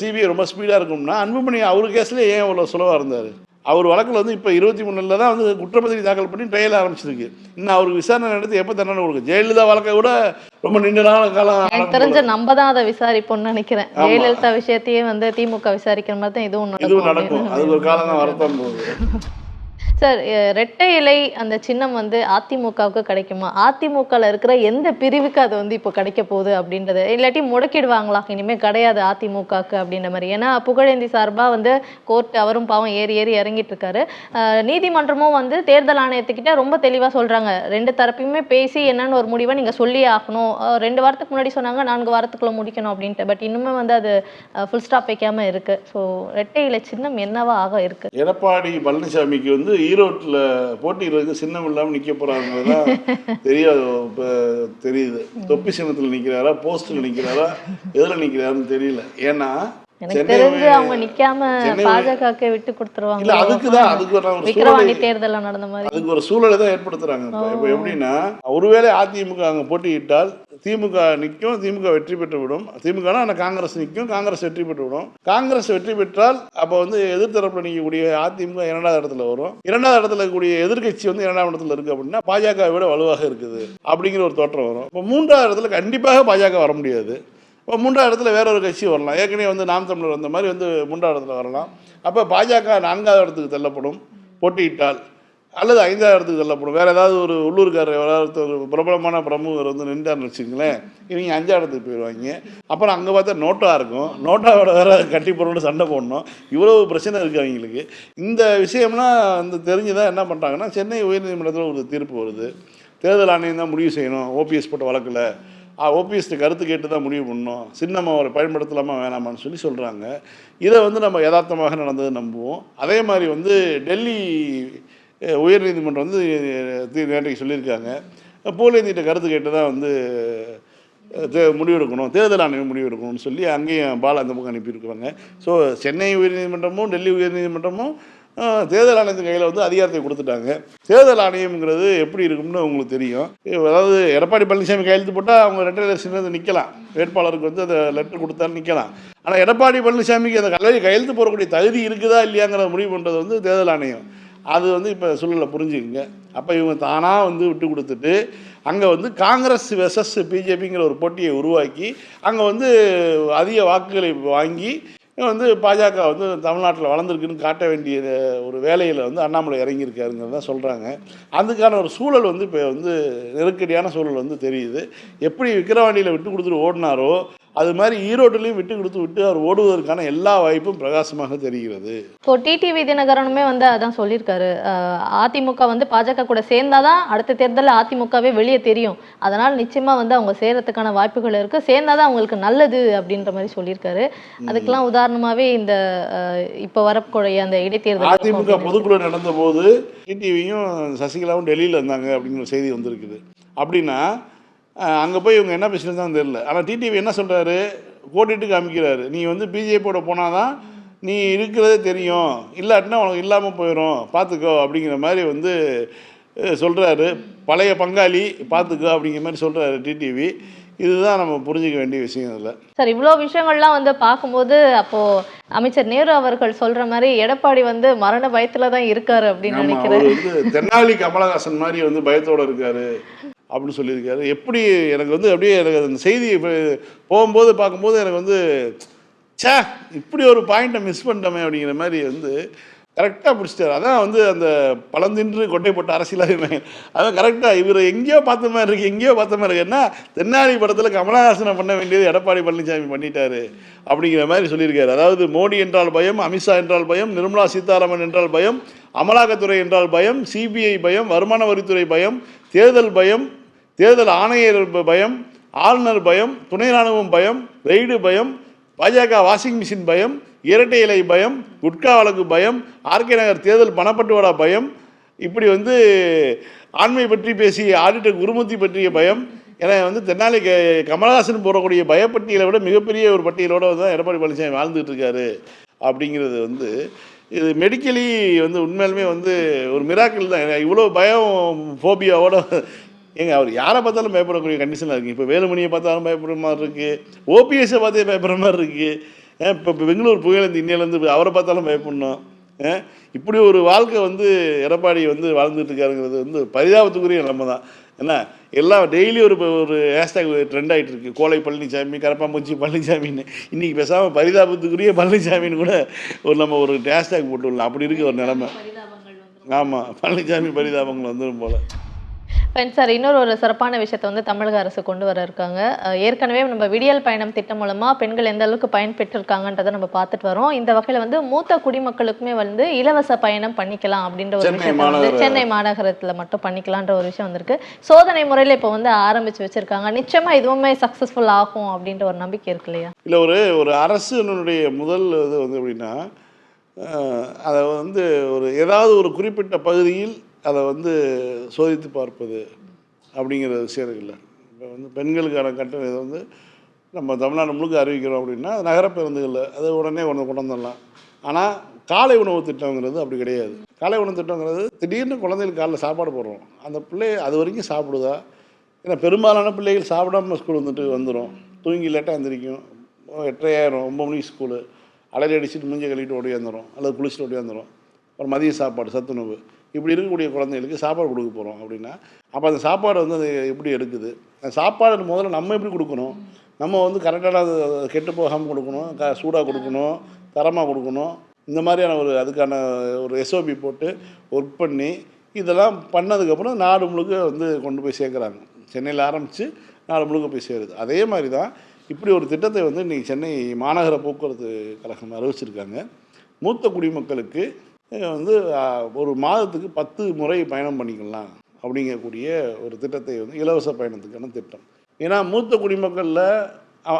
சிபிஐ ரொம்ப ஸ்பீடாக இருக்கும்னா அன்புமணி அவர் கேஸில் ஏன் அவ்வளோ சுலவாக இருந்தார்? அவர் வழக்கில் வந்து இப்போ இருபத்தி மூணில் தான் வந்து குற்றப்பத்திரிகை தாக்கல் பண்ணி ட்ரையல் ஆரம்பிச்சிருக்கு. இன்னும் அவருக்கு விசாரணை நடத்தி எப்போ தண்டனை கொடுக்கும் ஜெயலலிதா வழக்கை விட ரொம்ப நீண்ட நாள் காலம் எனக்கு தெரிஞ்ச. நம்ம தான் அதை விசாரிப்போம்னு நினைக்கிறேன். ஜெயலலிதா விஷயத்தையே வந்து திமுக விசாரிக்கிற மாதிரி தான் இதுவும் இதுவும் நடக்கும். நடக்கும். அது ஒரு காலம் தான் வரத்தான் போகுது. சார் ரெட்டை இலை அந்த சின்னம் வந்து அதிமுகவுக்கு கிடைக்குமா? அதிமுகவில் இருக்கிற எந்த பிரிவுக்கு அது வந்து இப்போ கிடைக்க போகுது அப்படின்றது? இல்லாட்டி முடக்கிடுவாங்களா? இனிமேல் கிடையாது அதிமுகவுக்கு அப்படின்ற மாதிரி. ஏன்னா புகழேந்தி சார்பாக வந்து கோர்ட் அவரும் பாவம் ஏறி ஏறி இறங்கிட்டு இருக்காரு அஹ், நீதிமன்றமும் வந்து தேர்தல் ஆணையத்துக்கிட்ட ரொம்ப தெளிவா சொல்றாங்க. ரெண்டு தரப்பையுமே பேசி என்னன்னு ஒரு முடிவை நீங்க சொல்லியே ஆகணும். ரெண்டு வாரத்துக்கு முன்னாடி சொன்னாங்க நான்கு வாரத்துக்குள்ள முடிக்கணும் அப்படின்ட்டு. பட் இன்னுமே வந்து அது ஃபுல் ஸ்டாப் வைக்காம இருக்கு. ஸோ ரெட்டை இலை சின்னம் என்னவா ஆக இருக்கு? எடப்பாடி பழனிசாமிக்கு வந்து ஈரோட்டில் போட்டியிடுறதுக்கு சின்னம் இல்லாமல் நிற்க போகிறாங்கிறது தான் தெரியாது இப்போ தெரியுது. தொப்பி சின்னத்தில் நிற்கிறாரா போஸ்டில் நிற்கிறாரா எதில் நிற்கிறாருன்னு தெரியல. ஏன்னா எனக்கு சென்னை தெரிஞ்சு அவங்க நிக்காம சென்னை பாஜகவுக்கே விட்டு இல்ல கொடுத்துருவாங்க அதுக்கு தான் அதுக்கு ஒரு ஒரு விக்கிரவாண்டி சூழலை தேர்தல்ல நடந்த மாதிரி. அதுக்கு ஒரு சூழலை தான் ஏற்படுத்துறாங்க இப்போ. எப்படின்னா ஒருவேளை அதிமுக அங்கே போட்டியிட்டால் திமுக நிற்கும் திமுக வெற்றி பெற்று விடும் திமுகனா ஆனால் காங்கிரஸ் நிற்கும் காங்கிரஸ் வெற்றி பெற்று விடும் காங்கிரஸ் வெற்றி பெற்றால் அப்போ வந்து எதிர்த்தரப்பில் நிற்கக்கூடிய அதிமுக இரண்டாவது இடத்துல வரும். இரண்டாவது இடத்துல இருக்கக்கூடிய எதிர்க்கட்சி வந்து இரண்டாவது இடத்துல இருக்கு அப்படின்னா பாஜக விட வலுவாக இருக்குது அப்படிங்கிற ஒரு தோற்றம் வரும். இப்போ மூன்றாவது இடத்துல கண்டிப்பாக பாஜக வர முடியாது. இப்போ மூன்றாவது இடத்துல வேற ஒரு கட்சி வரலாம். ஏற்கனவே வந்து நாம் தமிழர் வந்த மாதிரி வந்து மூன்றாவது இடத்துல வரலாம். அப்போ பாஜக நான்காவது இடத்துக்கு தள்ளப்படும் போட்டியிட்டால். அல்லது ஐந்தாவது இடத்துக்கு தள்ளப்படும். வேறு ஏதாவது ஒரு உள்ளூர்காரர் யாராவது ஒரு பிரபலமான பிரமுகர் வந்து நின்றார்னு வச்சுங்களேன் இவங்க அஞ்சாவது இடத்துக்கு போயிடுவாங்க. அப்புறம் அங்கே பார்த்தா நோட்டா இருக்கும். நோட்டாவோட வேற கட்டி போடணும் சண்டை போடணும். இவ்வளவு பிரச்சனை இருக்குது அவங்களுக்கு. இந்த விஷயம்லாம் வந்து தெரிஞ்சுதான் என்ன பண்ணுறாங்கன்னா சென்னை உயர்நீதிமன்றத்தில் ஒரு தீர்ப்பு வருது. தேர்தல் ஆணையம் தான் முடிவு செய்யணும். ஓபிஎஸ் போட்ட வழக்கில். ஓபிஎஸ்ட்டு கருத்து கேட்டு தான் முடிவு பண்ணணும் சின்னம்மா அவரை பயன்படுத்தலாமா வேணாமான்னு சொல்லி சொல்கிறாங்க இதை வந்து நம்ம யதார்த்தமாக நடந்தது நம்புவோம். அதே மாதிரி வந்து டெல்லி உயர்நீதிமன்றம் வந்து நேற்றைக்கு சொல்லியிருக்காங்க. போலியந்திட்ட கருத்து கேட்டு தான் வந்து தே முடிவெடுக்கணும். தேர்தல் ஆணையம் முடிவெடுக்கணும்னு சொல்லி அங்கேயும் பால் அந்த பக்கம் அனுப்பியிருக்காங்க. ஸோ சென்னை உயர்நீதிமன்றமும் டெல்லி உயர்நீதிமன்றமும் தேர்தல் ஆணையத்தின் கையில் வந்து அதிகாரத்தை கொடுத்துட்டாங்க. தேர்தல் ஆணையம்ங்கிறது எப்படி இருக்கும்னு உங்களுக்கு தெரியும். அதாவது எடப்பாடி பழனிசாமி கையெழுத்து போட்டால் அவங்க ரெட்டை லட்சம் நிற்கலாம் வேட்பாளருக்கு வந்து அந்த லெட்டர் கொடுத்தா நிற்கலாம் ஆனால் எடப்பாடி பழனிசாமிக்கு அந்த கல்லூரி கையெழுத்து போடக்கூடிய தகுதி இருக்குதா இல்லையாங்கிறத முடிவு பண்ணுறது வந்து தேர்தல் ஆணையம். அது வந்து இப்போ சூழலை புரிஞ்சுக்குங்க. அப்போ இவங்க தானாக வந்து விட்டு கொடுத்துட்டு அங்கே வந்து காங்கிரஸ் வெசஸ் பிஜேபிங்கிற ஒரு போட்டியை உருவாக்கி அங்கே வந்து அதிக வாக்குகளை வாங்கி வந்து பாஜக வந்து தமிழ்நாட்டில் வளர்ந்துருக்குன்னு காட்ட வேண்டிய ஒரு வேலையில் வந்து அண்ணாமலை இறங்கியிருக்காருங்கிறது தான் சொல்கிறாங்க அதுக்கான ஒரு சூழல் வந்து இப்போ வந்து நெருக்கடியான சூழல் வந்து தெரியுது. எப்படி விக்கிரவாண்டியில் விட்டு கொடுத்துட்டு ஓடினாரோ அது மாதிரி ஈரோட்டிலையும் விட்டு கொடுத்து விட்டு அவர் ஓடுவதற்கான எல்லா வாய்ப்பும் பிரகாசமாக தெரிகிறது. இப்போ டிடிவி தினகரனுமே வந்து அதான் சொல்லியிருக்காரு. அதிமுக வந்து பாஜக கூட சேர்ந்தாதான் அடுத்த தேர்தலில் அதிமுகவே வெளியே தெரியும். அதனால் நிச்சயமா வந்து அவங்க சேரத்துக்கான வாய்ப்புகள் இருக்கு. சேர்ந்தாதான் அவங்களுக்கு நல்லது அப்படின்ற மாதிரி சொல்லியிருக்காரு. அதுக்கெல்லாம் உதாரணமாவே இந்த இப்போ வரக்கூடிய அந்த இடைத்தேர்தல் அதிமுக பொதுக்குழு நடந்தபோது டிடிவியும் சசிகலாவும் டெல்லியில் இருந்தாங்க அப்படிங்கிற ஒரு செய்தி வந்திருக்குது. அப்படின்னா அங்கே போய் இவங்க என்ன பேசுகிறதான்னு தெரியல. ஆனால் டிடிவி என்ன சொல்கிறாரு கோடிட்டு காமிக்கிறாரு. நீ வந்து பிஜேபியோட போனால் தான் நீ இருக்கிறதே தெரியும். இல்லாட்டினா உனக்கு இல்லாமல் போயிடும் பார்த்துக்கோ அப்படிங்கிற மாதிரி வந்து சொல்கிறாரு பழைய பங்காளி பார்த்துக்கோ அப்படிங்கிற மாதிரி சொல்கிறாரு டிடிவி இதுதான் நம்ம புரிஞ்சிக்க வேண்டிய விஷயம் இதில். சார் இவ்வளோ விஷயங்கள்லாம் வந்து பார்க்கும்போது அப்போ அமைச்சர் நேரு அவர்கள் சொல்ற மாதிரி எடப்பாடி வந்து மரண பயத்துல தான் இருக்காரு அப்படின்னு நினைக்கிறேன். தென்னாலி கமலஹாசன் மாதிரி வந்து பயத்தோட இருக்காரு. அப்படின்னு சொல்லியிருக்காரு. எப்படி எனக்கு வந்து அப்படியே எனக்கு அந்த செய்தி போகும்போது பார்க்கும்போது எனக்கு வந்து சே இப்படி ஒரு பாயிண்ட்டை மிஸ் பண்ணிட்டோமே அப்படிங்கிற மாதிரி வந்து கரெக்டாக பிடிச்சிட்டார். அதான் வந்து அந்த பழந்தின்று கொட்டை போட்ட அரசியலாகவே அதான் கரெக்டாக இவர் எங்கேயோ பார்த்த மாதிரி இருக்கு எங்கேயோ பார்த்த மாதிரி இருக்குன்னா தென்னாலி படத்தில் கமலஹாசனம் பண்ண வேண்டியது எடப்பாடி பழனிசாமி பண்ணிட்டாரு அப்படிங்கிற மாதிரி சொல்லியிருக்காரு. அதாவது மோடி என்றால் பயம் அமித்ஷா என்றால் பயம் நிர்மலா சீதாராமன் என்றால் பயம் அமலாக்கத்துறை என்றால் பயம் சிபிஐ பயம் வருமான வரித்துறை பயம் தேர்தல் பயம் தேர்தல் ஆணையர் பயம் ஆளுநர் பயம் துணை ராணுவம் பயம் ரெய்டு பயம் பாஜக வாஷிங் மிஷின் பயம் இரட்டை இலை பயம் குட்கா வழக்கு பயம் ஆர்கே நகர் தேர்தல் பணப்பட்டுவாடா பயம் இப்படி வந்து ஆண்மை பற்றி பேசிய ஆடிட்டர் குருமூர்த்தி பற்றிய பயம் என வந்து தென்னாலி கமலஹாசன் போடக்கூடிய பயப்பட்டியலை விட மிகப்பெரிய ஒரு பட்டியலோடு தான் எடப்பாடி பழனிசாமி வாழ்ந்துட்டு இருக்காரு அப்படிங்கிறது வந்து இது மெடிக்கலி வந்து உண்மையாலுமே வந்து ஒரு மிராக்கிள் தான். இவ்வளோ பயம் ஃபோபியாவோட ஏங்க அவர் யாரை பார்த்தாலும் பயப்படக்கூடிய கண்டிஷனில் இருக்குது இப்போ வேலுமணியை பார்த்தாலும் பயப்படுற மாதிரி இருக்குது ஓபிஎஸ்ஸை பார்த்தே பயப்படுற மாதிரி இருக்குது இப்போ இப்போ பெங்களூர் புயலேருந்து இந்தியாவிலேருந்து அவரை பார்த்தாலும் பயப்படணும். இப்படி ஒரு வாழ்க்கை வந்து எடப்பாடி வந்து வாழ்ந்துட்டு இருக்காருங்கிறது வந்து பரிதாபத்துக்குரிய நிலைமை தான். என்ன எல்லாம் டெய்லி ஒரு ஒரு ஹேஷ்டேக் ட்ரெண்ட் ஆகிட்டு இருக்கு. கோலை பழனிசாமி கரப்பாம்பூச்சி பழனிசாமின்னு இன்றைக்கி பேசாமல் பரிதாபத்துக்குரிய பழனிசாமின்னு கூட ஒரு நம்ம ஒரு ஹேஷ்டேக் போட்டு விடலாம் அப்படி இருக்கு ஒரு நிலைமை. ஆமாம் பழனிசாமி பரிதாபங்கள் வந்துடும் போல். Friends, சார் இன்னொரு ஒரு சிறப்பான விஷயத்தை வந்து தமிழக அரசு கொண்டு வர இருக்காங்க. ஏற்கனவே நம்ம விடியல் பயணம் திட்டம் மூலமா பெண்கள் எந்த அளவுக்கு பயன்பெற்றிருக்காங்கன்றதை நம்ம பார்த்துட்டு வரோம். இந்த வகையில வந்து மூத்த குடிமக்களுக்குமே வந்து இலவச பயணம் பண்ணிக்கலாம் அப்படின்ற ஒரு விஷயத்தை வந்து சென்னை மாநகரத்துல மட்டும் பண்ணிக்கலான்ற ஒரு விஷயம் வந்திருக்கு. சோதனை முறையில இப்போ வந்து ஆரம்பிச்சு வச்சிருக்காங்க. நிச்சயமா இதுவுமே சக்சஸ்ஃபுல் ஆகும் அப்படின்ற ஒரு நம்பிக்கை இருக்கு இல்லையா? இல்லை ஒரு ஒரு அரசினுடைய முதல் இது வந்து எப்படின்னா அஹ், அதை வந்து ஒரு ஏதாவது ஒரு குறிப்பிட்ட பகுதியில் அதை வந்து சோதித்து பார்ப்பது அப்படிங்கிற விஷயம் இருக்குல்ல இப்போ வந்து பெண்களுக்கான கட்டணம் இதை வந்து நம்ம தமிழ்நாடு முழுக்க அறிவிக்கிறோம் அப்படின்னா நகர பேருந்துகளில் அது உடனே ஒன்று கொண்டு வந்துடலாம். ஆனால் காலை உணவு திட்டங்கிறது அப்படி கிடையாது. காலை உணவு திட்டங்கிறது திடீர்னு குழந்தைகளுக்கு காலைல சாப்பாடு போடுறோம். அந்த பிள்ளை அது வரைக்கும் சாப்பிடுதா? ஏன்னா பெரும்பாலான பிள்ளைகள் சாப்பிடாம ஸ்கூல் வந்துட்டு வந்துடும் தூங்கி லேட்டாக எழுந்திரிக்கும் எட்டரையாயிரம் ஒம்பது மணிக்கு ஸ்கூலு அலையில் அடிச்சுட்டு மூஞ்ச கழுவிட்டு ஓடியாந்துடும் அல்லது குளிச்சுட்டு ஓடியாந்துடும் ஒரு மதிய சாப்பாடு சத்துணவு. இப்படி இருக்கக்கூடிய குழந்தைகளுக்கு சாப்பாடு கொடுக்க போகிறோம் அப்படின்னா அப்போ அந்த சாப்பாடு வந்து அது எப்படி எடுக்குது? அந்த சாப்பாடு முதல்ல நம்ம எப்படி கொடுக்கணும்? நம்ம வந்து கரெக்டான கெட்டு போகாமல் கொடுக்கணும் க சூடாக கொடுக்கணும் தரமாக கொடுக்கணும் இந்த மாதிரியான ஒரு அதுக்கான ஒரு எஸ்ஓபி போட்டு ஒர்க் பண்ணி இதெல்லாம் பண்ணதுக்கப்புறம் நாடு முழுக்க வந்து கொண்டு போய் சேர்க்குறாங்க. சென்னையில் ஆரம்பித்து நாடு முழுக்க போய் சேருது. அதே மாதிரி தான் இப்படி ஒரு திட்டத்தை வந்து இன்றைக்கி சென்னை மாநகர போக்குவரத்து கழகம் அறிவிச்சிருக்காங்க. மூத்த குடிமக்களுக்கு வந்து ஒரு மாதத்துக்கு பத்து முறை பயணம் பண்ணிக்கலாம் அப்படிங்கக்கூடிய ஒரு திட்டத்தை வந்து இலவச பயணத்துக்கான திட்டம். ஏன்னா மூத்த குடிமக்களில்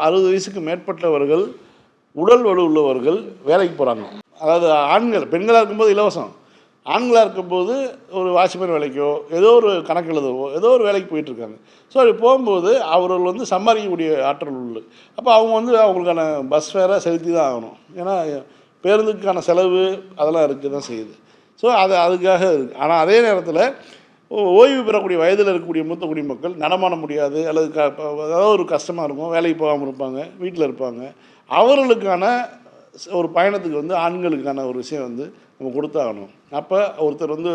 அறுபது வயசுக்கு மேற்பட்டவர்கள் உடல் வலு உள்ளவர்கள் வேலைக்கு போகிறாங்க அதாவது ஆண்கள் பெண்களாக இருக்கும்போது இலவசம். ஆண்களாக இருக்கும்போது ஒரு வாட்ச்மேன் வேலைக்கோ ஏதோ ஒரு கணக்கு எழுதவோ ஏதோ ஒரு வேலைக்கு போயிட்டுருக்காங்க ஸோ அப்படி போகும்போது அவர்கள் வந்து சம்பாதிக்கக்கூடிய ஆற்றல் உள்ள அப்போ அவங்க வந்து அவங்களுக்கான பஸ் ஃபேராக செலுத்தி தான் ஆகணும். ஏன்னா பேருந்துக்கான செலவு அதெல்லாம் இருக்க தான் செய்யுது. ஸோ அது அதுக்காக இருக்குது ஆனால் அதே நேரத்தில் ஓ- ஓய்வு பெறக்கூடிய வயதில் இருக்கக்கூடிய மூத்த குடிமக்கள் நடமாட முடியாது அல்லது க ஏதாவது ஒரு கஷ்டமாக இருக்கும் வேலைக்கு போகாமல் இருப்பாங்க வீட்டில் இருப்பாங்க. அவர்களுக்கான ஒரு பயணத்துக்கு வந்து ஆண்களுக்கான ஒரு விஷயம் வந்து நம்ம கொடுத்தாகணும். அப்போ ஒருத்தர் வந்து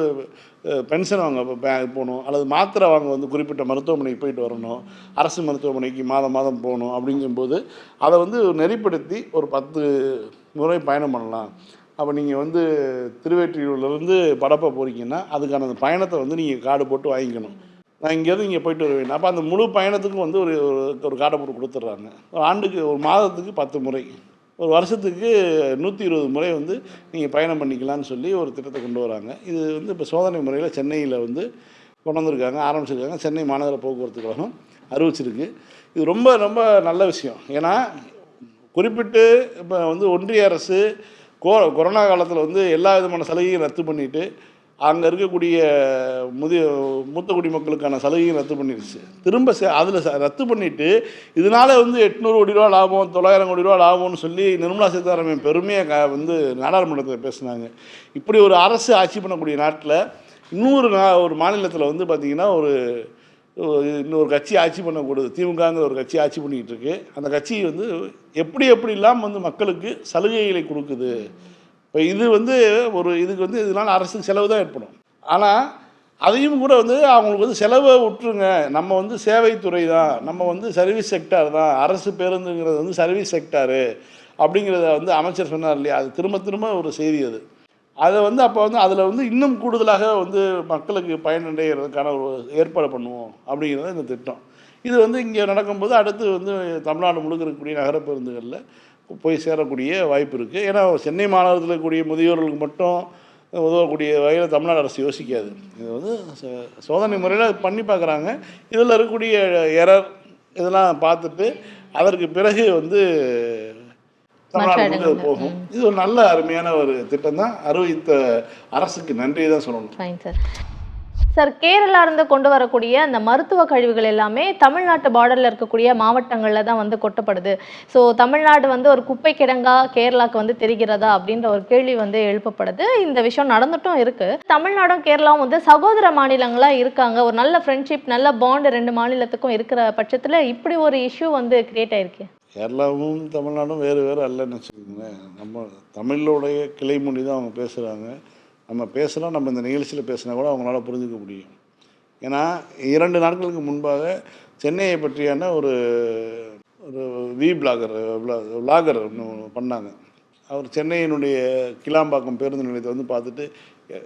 பென்ஷன் வாங்க போகணும் அல்லது மாத்திரை வாங்க வந்து குறிப்பிட்ட மருத்துவமனைக்கு போயிட்டு வரணும் அரசு மருத்துவமனைக்கு மாதம் மாதம் போகணும் அப்படிங்கும்போது அதை வந்து நெறிப்படுத்தி ஒரு பத்து முறை பயணம் பண்ணலாம். அப்போ நீங்கள் வந்து திருவேற்றியூர்லேருந்து படப்பை போகிறீங்கன்னா அதுக்கான அந்த பயணத்தை வந்து நீங்கள் கார்டு போட்டு வாங்கிக்கணும். நான் இங்கேருந்து இங்கே போயிட்டு வருவேன். அப்போ அந்த முழு பயணத்துக்கும் வந்து ஒரு ஒரு- கார்டை போட்டு கொடுத்துட்றாங்க. ஒரு ஆண்டுக்கு ஒரு மாதத்துக்கு பத்து முறை. ஒரு வருஷத்துக்கு நூற்றி இருபது முறை வந்து நீங்கள் பயணம் பண்ணிக்கலாம்னு சொல்லி ஒரு திட்டத்தை கொண்டு வராங்க. இது வந்து இப்போ சோதனை முறையில் சென்னையில் வந்து கொண்டு வந்திருக்காங்க ஆரம்பிச்சிருக்காங்க. சென்னை மாநகர போக்குவரத்து கழகம் அறிவிச்சிருக்கு. இது ரொம்ப ரொம்ப நல்ல விஷயம். ஏன்னா குறிப்பிட்டு இப்போ வந்து ஒன்றிய அரசு கோ கொரோனா காலத்தில் வந்து எல்லா விதமான சலுகையும் ரத்து பண்ணிட்டு அங்கே இருக்கக்கூடிய முதிய மூத்த குடிமக்களுக்கான சலுகையும் ரத்து பண்ணிடுச்சு திரும்ப அதில் ரத்து பண்ணிவிட்டு இதனால் வந்து எட்நூறு கோடி ரூபா லாபம் தொள்ளாயிரம் கோடி ரூபா லாபம்னு சொல்லி நிர்மலா சீதாராமன் பெருமையாக க வந்து நாடாளுமன்றத்தில் பேசுனாங்க. இப்படி ஒரு அரசு ஆட்சி பண்ணக்கூடிய நாட்டில் இன்னொரு நா ஒரு மாநிலத்தில் வந்து பார்த்திங்கன்னா ஒரு இன்னொரு கட்சி ஆட்சி பண்ணக்கூடாது திமுகங்கிற ஒரு கட்சி ஆட்சி பண்ணிக்கிட்டு இருக்கு அந்த கட்சி வந்து எப்படி எப்படிலாம் வந்து மக்களுக்கு சலுகைகளை கொடுக்குது. இப்போ இது வந்து ஒரு இதுக்கு வந்து இதனால் அரசுக்கு செலவு தான் ஏற்படும். ஆனால் அதையும் கூட வந்து அவங்களுக்கு வந்து செலவை விட்டுருங்க. நம்ம வந்து சேவைத்துறை தான். நம்ம வந்து சர்வீஸ் செக்டார் தான். அரசு பேருந்துங்கிறது வந்து சர்வீஸ் செக்டாரு. அப்படிங்கிறத வந்து அமைச்சர் சொன்னார் இல்லையா? அது திரும்ப திரும்ப ஒரு செய்தி அது. அதை வந்து அப்போ வந்து அதில் வந்து இன்னும் கூடுதலாக வந்து மக்களுக்கு பயனடைகிறதுக்கான ஒரு ஏற்பாடு பண்ணுவோம் அப்படிங்கிறது இந்த திட்டம். இது வந்து இங்கே நடக்கும்போது அடுத்து வந்து தமிழ்நாடு முழுக்க இருக்கக்கூடிய நகர பேருந்துகளில் போய் சேரக்கூடிய வாய்ப்பு இருக்குது ஏன்னா சென்னை மாநகரத்தில் இருக்கக்கூடிய முதியோர்களுக்கு மட்டும் உதவக்கூடிய வகையில் தமிழ்நாடு அரசு யோசிக்காது. இது வந்து சோதனை முறையில் பண்ணி பார்க்குறாங்க இதில் இருக்கக்கூடிய எரர் இதெல்லாம் பார்த்துட்டு அதற்கு பிறகு வந்து தமிழ்நாடு. போகும். இது ஒரு நல்ல அருமையான ஒரு திட்டம் தான் அறிவித்த அரசுக்கு நன்றி தான் சொல்லணும். சார் சார் கேரளா இருந்து கொண்டு வரக்கூடிய அந்த மருத்துவ கழிவுகள் எல்லாமே தமிழ்நாட்டு பார்டர்ல இருக்கக்கூடிய மாவட்டங்கள்ல தான் வந்து கொட்டப்படுது. ஸோ தமிழ்நாடு வந்து ஒரு குப்பை கிடங்கா கேரளாக்கு வந்து தெரிகிறதா அப்படின்ற ஒரு கேள்வி வந்து எழுப்பப்படுது. இந்த விஷயம் நடந்துட்டும் இருக்கு. தமிழ்நாடும் கேரளாவும் வந்து சகோதர மாநிலங்களா இருக்காங்க. ஒரு நல்ல ஃப்ரெண்ட்ஷிப் நல்ல பாண்ட் ரெண்டு மாநிலத்துக்கும் இருக்கிற பட்சத்துல இப்படி ஒரு இஷ்யூ வந்து கிரியேட் ஆயிருக்கு. கேரளாவும் தமிழ்நாடும் வேறு வேறு அல்லன்னு வச்சுக்கோங்களேன். நம்ம தமிழோடைய கிளை மொழி தான் அவங்க பேசுகிறாங்க நம்ம பேசலாம் நம்ம இந்த நிகழ்ச்சியில் பேசினா கூட அவங்களால புரிஞ்சுக்க முடியும். ஏன்னா இரண்டு நாட்களுக்கு முன்பாக சென்னையை பற்றியான ஒரு ஒரு வி பிளாகர் விளாகர் ஒன்று பண்ணாங்க. அவர் சென்னையினுடைய கிளாம்பாக்கம் பேருந்து நிலையத்தை வந்து பார்த்துட்டு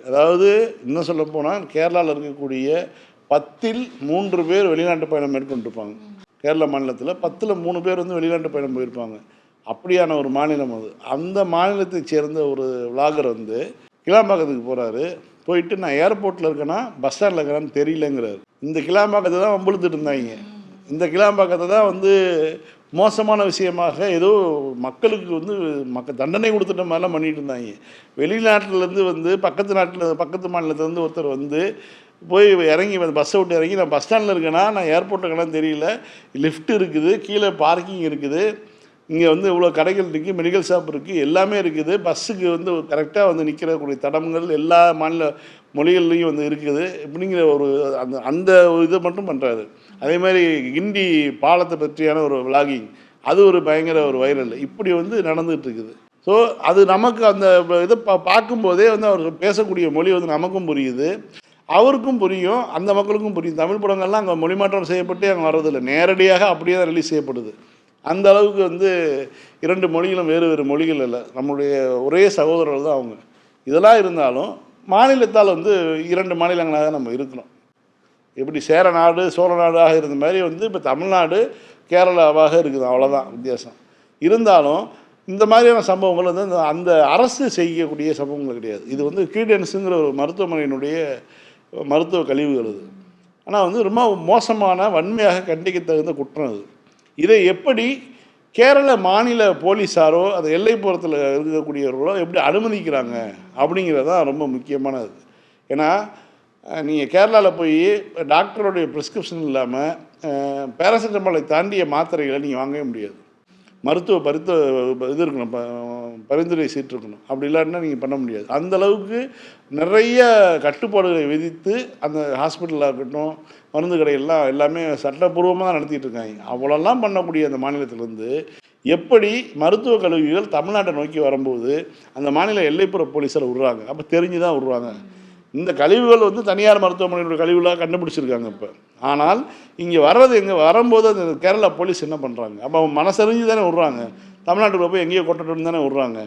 அதாவது இன்னும் சொல்ல போனால் கேரளாவில் இருக்கக்கூடிய பத்தில் மூன்று பேர் வெளிநாட்டு பயணம் மேற்கொண்டிருப்பாங்க. கேரள மாநிலத்தில் பத்தில் மூணு பேர் வந்து வெளிநாட்டு பயணம் போயிருப்பாங்க. அப்படியான ஒரு மாநிலம் அது. அந்த மாநிலத்தை சேர்ந்த ஒரு விளாகர் வந்து கிளாம்பாக்கத்துக்கு போகிறாரு போயிட்டு நான் ஏர்போர்ட்டில் இருக்கேன்னா பஸ் ஸ்டாண்டில் இருக்கிறேன்னு தெரியலங்கிறாரு. இந்த கிளாம்பாக்கத்தை தான் வம்புழுத்துட்டு இருந்தாங்க. இந்த கிளாம்பாக்கத்தை தான் வந்து மோசமான விஷயமாக ஏதோ மக்களுக்கு வந்து மக்க தண்டனை கொடுத்துட்ட மாதிரிலாம் பண்ணிட்டு இருந்தாங்க. வெளிநாட்டிலேருந்து வந்து பக்கத்து நாட்டில் பக்கத்து மாநிலத்துலேருந்து ஒருத்தர் வந்து போய் இறங்கி வந்து பஸ்ஸை விட்டு இறங்கி நான் பஸ் ஸ்டாண்டில் இருக்கேன்னா நான் ஏர்போர்ட்டில் இருக்கேனா தெரியல. லிஃப்ட் இருக்குது கீழே பார்க்கிங் இருக்குது. இங்கே வந்து இவ்வளோ கடைகள் இருக்குது மெடிக்கல் ஷாப் இருக்குது எல்லாமே இருக்குது. பஸ்ஸுக்கு வந்து கரெக்டாக வந்து நிற்கிறக்கூடிய தடங்கள் எல்லா மாநில மொழிகள்லையும் வந்து இருக்குது. இப்படிங்கிற ஒரு அந்த அந்த ஒரு இதை மட்டும் பண்ணுறாரு அதே மாதிரி கிண்டி பாலத்தை பற்றியான ஒரு விளாகிங் அது ஒரு பயங்கர ஒரு வைரல் இப்படி வந்து நடந்துகிட்டு இருக்குது. ஸோ அது நமக்கு அந்த இதை பா பார்க்கும்போதே வந்து அவர் பேசக்கூடிய மொழி வந்து நமக்கும் புரியுது. அவருக்கும் புரியும் அந்த மக்களுக்கும் புரியும். தமிழ் படங்கள்லாம் அங்கே மொழி மாற்றம் செய்யப்பட்டு அங்கே வர்றதில்லை. நேரடியாக அப்படியே தான் ரிலீஸ் செய்யப்படுது. அந்த அளவுக்கு வந்து இரண்டு மொழிகளும் வேறு வேறு மொழிகள் இல்லை. நம்மளுடைய ஒரே சகோதரர்கள் தான் அவங்க. இதெல்லாம் இருந்தாலும் மாநிலத்தால் வந்து இரண்டு மாநிலங்களாக நம்ம இருக்கிறோம். எப்படி சேர நாடு சோழ நாடாக இருந்த மாதிரி வந்து இப்போ தமிழ்நாடு கேரளாவாக இருக்குது. அவ்வளோதான் வித்தியாசம். இருந்தாலும் இந்த மாதிரியான சம்பவங்கள் வந்து அந்த- அந்த அரசு செய்யக்கூடிய சம்பவங்கள் கிடையாது. இது வந்து கீடன்ஸுங்கிற ஒரு மருத்துவமனையினுடைய மருத்துவ கழிவுகள் அது. ஆனால் வந்து ரொம்ப மோசமான வன்மையாக கண்டிக்க தகுந்த குற்றம் அது. இதை எப்படி கேரள மாநில போலீஸாரோ அந்த எல்லைப்புறத்தில் இருக்கக்கூடியவர்களோ எப்படி அனுமதிக்கிறாங்க அப்படிங்கிறது தான் ரொம்ப முக்கியமானது. ஏன்னா நீங்கள் கேரளாவில் போய் டாக்டருடைய ப்ரிஸ்கிரிப்ஷன் இல்லாமல் பேராசிட்டமாலை தாண்டிய மாத்திரைகளை நீங்கள் வாங்கவே முடியாது. மருத்துவ பருத்த இது இருக்கணும் பரிந்துரை செய்திருக்கணும். அப்படி இல்லாட்டினா நீங்கள் பண்ண முடியாது. அந்த அளவுக்கு நிறைய கட்டுப்பாடுகளை விதித்து அந்த ஹாஸ்பிட்டலாக இருக்கட்டும் மருந்து கடையெல்லாம் எல்லாமே சட்டப்பூர்வமாக தான் நடத்திட்டு இருக்காங்க அவ்வளோலாம் பண்ணக்கூடிய அந்த மாநிலத்திலேருந்து எப்படி மருத்துவ கல்லூரிகள் தமிழ்நாட்டை நோக்கி வரும்போது அந்த மாநில எல்லைப்புற போலீஸில் விடுறாங்க. அப்போ தெரிஞ்சு தான் விடுறாங்க. இந்த கழிவுகள் வந்து தனியார் மருத்துவமனையோட கழிவுகளாக கண்டுபிடிச்சிருக்காங்க இப்போ. ஆனால் இங்கே வர்றது எங்கே வரும்போது அந்த கேரளா போலீஸ் என்ன பண்ணுறாங்க அப்போ அவங்க மனசறிஞ்சு தானே விடுறாங்க. தமிழ்நாட்டுக்குள்ள போய் எங்கேயோ கொட்டட்டும் தானே விடுறாங்க.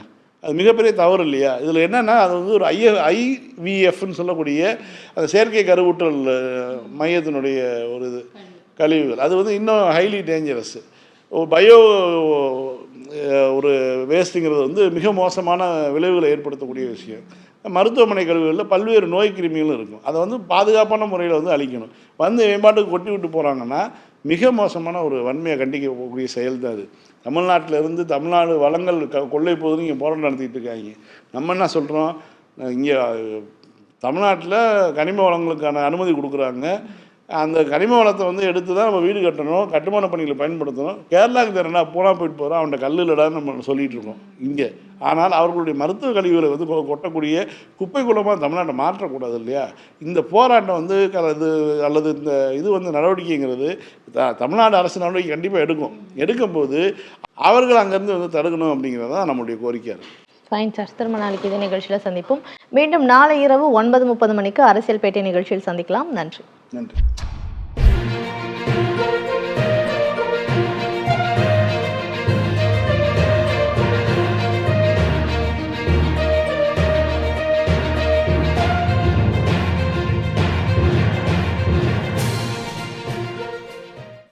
அது மிகப்பெரிய தவறு இல்லையா? இதில் என்னென்னா அது வந்து ஒரு ஐ ஐவிஎஃப்னு சொல்லக்கூடிய அந்த செயற்கை கருவூட்டல் மையத்தினுடைய ஒரு இது கழிவுகள். அது வந்து இன்னும் ஹைலி டேஞ்சரஸ் பயோ ஒரு வேஸ்ட்டுங்கிறது வந்து மிக மோசமான விளைவுகளை ஏற்படுத்தக்கூடிய விஷயம். மருத்துவமனை கழிவுகளில் பல்வேறு நோய் கிருமிகளும் இருக்கும். அதை வந்து பாதுகாப்பான முறையில் வந்து அழிக்கணும். வந்து மேம்பாட்டுக்கு கொட்டி விட்டு போகிறாங்கன்னா மிக மோசமான ஒரு வன்மையை கண்டிக்கக்கூடிய செயல் தான் அது. தமிழ்நாட்டில் இருந்து தமிழ்நாடு வளங்கள் க கொள்ளை போகுதுன்னு இங்கே போராட்டம் நடத்திட்டு இருக்காங்க. நம்ம என்ன சொல்கிறோம் இங்கே தமிழ்நாட்டில் கனிம வளங்களுக்கான அனுமதி கொடுக்குறாங்க. அந்த கனிம வளத்தை வந்து எடுத்து தான் நம்ம வீடு கட்டணும் கட்டுமான பணிகளை பயன்படுத்தணும். கேரளாவுக்கு தரேன்னா போனால் போயிட்டு போகிறோம் அவன்கிட்ட கல் இல்லடான்னு நம்ம சொல்லிட்டு இருக்கோம் இங்கே. ஆனால் அவர்களுடைய மருத்துவ கழிவுகளை வந்து கொ- கொட்டக்கூடிய குப்பை குளமாக தமிழ்நாட்டை மாற்றக்கூடாது இல்லையா? இந்த போராட்டம் வந்து க- இது அல்லது இந்த இது வந்து நடவடிக்கைங்கிறது த- தமிழ்நாடு அரசு நடவடிக்கை கண்டிப்பாக எடுக்கும். எடுக்கும்போது அவர்கள் அங்கேருந்து வந்து தடுக்கணும் அப்படிங்கிறது தான் நம்மளுடைய கோரிக்கையாக இருக்குது ஃபைன் சார் திரும்ப நாளைக்கு இதே நிகழ்ச்சியில் சந்திப்போம். மீண்டும் நாளை இரவு ஒன்பது முப்பது மணிக்கு அரசியல் பேட்டை நிகழ்ச்சியில் சந்திக்கலாம். நன்றி. நன்றி.